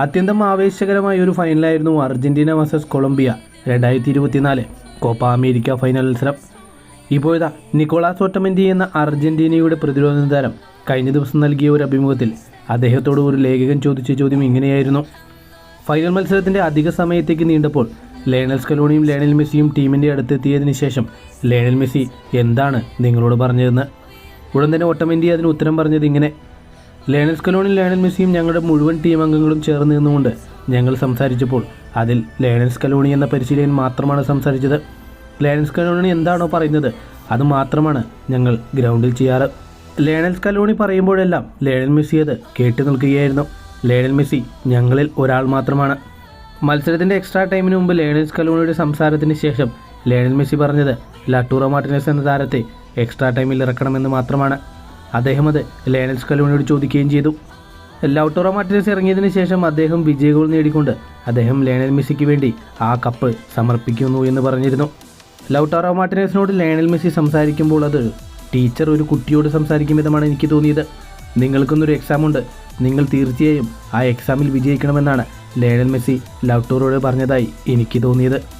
അത്യന്തം ആവേശകരമായ ഒരു ഫൈനലായിരുന്നു അർജന്റീന വേഴ്സസ് കൊളംബിയ രണ്ടായിരത്തി ഇരുപത്തിനാല് കോപ്പ അമേരിക്ക ഫൈനൽ മത്സരം. ഇപ്പോഴാ നിക്കോളാസ് ഓട്ടമെന്റി എന്ന അർജന്റീനയുടെ പ്രതിരോധ താരം കഴിഞ്ഞ ദിവസം നൽകിയ ഒരു അഭിമുഖത്തിൽ അദ്ദേഹത്തോട് ഒരു ലേഖകൻ ചോദിച്ച ചോദ്യം ഇങ്ങനെയായിരുന്നു. ഫൈനൽ മത്സരത്തിന്റെ അധിക സമയത്തേക്ക് നീണ്ടപ്പോൾ ലയണൽ സ്കലോണിയും ലയണൽ മെസ്സിയും ടീമിന്റെ അടുത്തെത്തിയതിന് ശേഷം ലയണൽ മെസ്സി എന്താണ് നിങ്ങളോട് പറഞ്ഞതെന്ന്? ഉടൻ തന്നെ ഓട്ടമെന്റി അതിന് ഉത്തരം പറഞ്ഞത് ഇങ്ങനെ. ലയണൽ സ്കലോണും ലേണൽ മെസ്സിയും ഞങ്ങളുടെ മുഴുവൻ ടീം അംഗങ്ങളും ചേർന്ന് നിന്നുകൊണ്ട് ഞങ്ങൾ സംസാരിച്ചപ്പോൾ അതിൽ ലയണൽ സ്കലോണി എന്ന പരിശീലകൻ മാത്രമാണ് സംസാരിച്ചത്. ലയണൽ സ്കലോണി എന്താണോ പറയുന്നത് അത് മാത്രമാണ് ഞങ്ങൾ ഗ്രൗണ്ടിൽ ചെയ്യാറ്. ലയണൽ സ്കലോണി പറയുമ്പോഴെല്ലാം ലേണൽ മെസ്സി അത് കേട്ടു നിൽക്കുകയായിരുന്നു. ലേണൽ മെസ്സി ഞങ്ങളിൽ ഒരാൾ മാത്രമാണ്. മത്സരത്തിന്റെ എക്സ്ട്രാ ടൈമിന് മുമ്പ് ലയണൽ സ്കലോണിയുടെ സംസാരത്തിന് ശേഷം ലേണൽ മെസ്സി പറഞ്ഞത് ലട്ടൂറോ മാർട്ടിനസ് എന്ന താരത്തെ എക്സ്ട്രാ ടൈമിൽ ഇറക്കണമെന്ന് മാത്രമാണ്. അദ്ദേഹം അത് ലയണൽ സ്കലോണിയോട് ചോദിക്കുകയും ചെയ്തു. ലൗട്ടോറോ മാർട്ടിനസ് ഇറങ്ങിയതിന് ശേഷം അദ്ദേഹം വിജയ ഗോൾ നേടിക്കൊണ്ട് അദ്ദേഹം ലയണൽ മെസ്സിക്ക് വേണ്ടി ആ കപ്പ് സമർപ്പിക്കുന്നു എന്ന് പറഞ്ഞിരുന്നു. ലൗട്ടാറോ മാർട്ടിനസിനോട് ലയണൽ മെസ്സി സംസാരിക്കുമ്പോൾ അത് ടീച്ചർ ഒരു കുട്ടിയോട് സംസാരിക്കും വിധമാണ് എനിക്ക് തോന്നിയത്. നിങ്ങൾക്കൊന്നൊരു എക്സാം ഉണ്ട്. നിങ്ങൾ തീർച്ചയായും ആ എക്സാമിൽ വിജയിക്കണമെന്നാണ് ലയണൽ മെസ്സി ലൗട്ടോറോട് പറഞ്ഞതായി എനിക്ക് തോന്നിയത്.